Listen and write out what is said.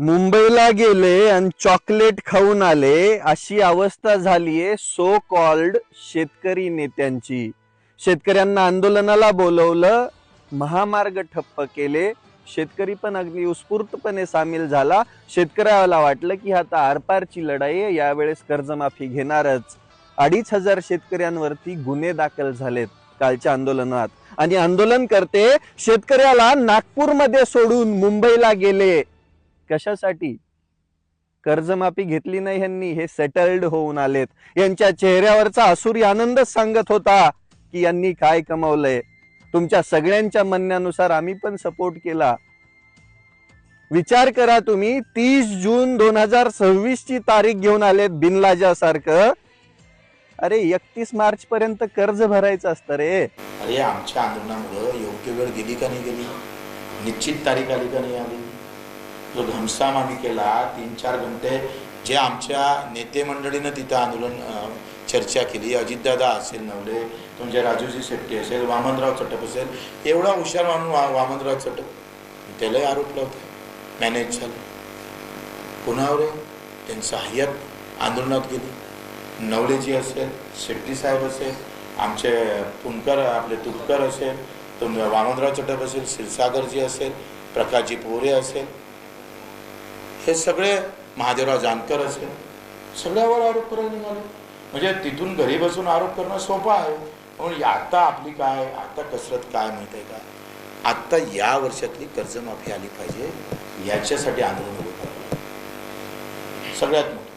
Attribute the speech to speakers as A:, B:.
A: मुंबईला गेले आणि चॉकलेट खाऊन आले अशी अवस्था झालीये सो कॉल्ड शेतकरी नेत्यांची. शेतकऱ्यांना आंदोलनाला बोलवलं महामार्ग ठप्प केले शेतकरी पण अगदी उत्स्फूर्तपणे सामील झाला. शेतकऱ्याला वाटलं की आता आरपारची लढाई आहे यावेळेस कर्जमाफी घेणारच. अडीच हजार शेतकऱ्यांवरती गुन्हे दाखल झालेत कालच्या आंदोलनात. आणि आंदोलन करते शेतकऱ्याला नागपूरमध्ये सोडून मुंबईला गेले. कशासाठी? कर्जमाफी घेतली नाही यांनी हे सेटल्ड होऊन आलेत. यांच्या चेहऱ्यावरचा असुरी आनंदच सांगत होता की यांनी काय कमवलंय. तुमच्या सगळ्यांच्या म्हणण्यानुसार आम्ही पण सपोर्ट केला. विचार करा तुम्ही तीस जून दोन हजार सव्वीस ची तारीख घेऊन आलेत बिनलाजा सारखं अरे एकतीस मार्च पर्यंत कर्ज भरायचं असतं रे.
B: अरे आमच्या आंदोलनामुळे योग्य वेळ गेली का नाही गेली? निश्चित तारीख आली का नाही आली? जो घमसाम आम्ही केला तीन चार घंटे जे आमच्या नेते मंडळीनं तिथं आंदोलन चर्चा केली. अजितदादा असेल नवले तुमचे राजूजी शेट्टी असेल वामनराव चटप असेल एवढा हुशार मानून वा वामनराव चटप. त्यालाही आरोप लावते मॅनेज झालं. कुणावर त्यांचा त्यांचं आंदोलनात गेली. नवलेजी असेल शेट्टी साहेब असेल आमचे पुणकर आपले तुपकर असेल तुम वामनराव चटप असेल क्षीरसागरजी असेल प्रकाशजी पोरे असेल हे सगळे महादेवराव जानकर असेल सगळ्यावर आरोप करायला निघाले. म्हणजे तिथून घरी बसून आरोप करणं सोपं आहे. म्हणून आता आपली काय आता कसरत काय माहीत आहे का? आत्ता या वर्षातली कर्जमाफी आली पाहिजे याच्यासाठी आंदोलन उभं करावं सगळ्यात मोठं.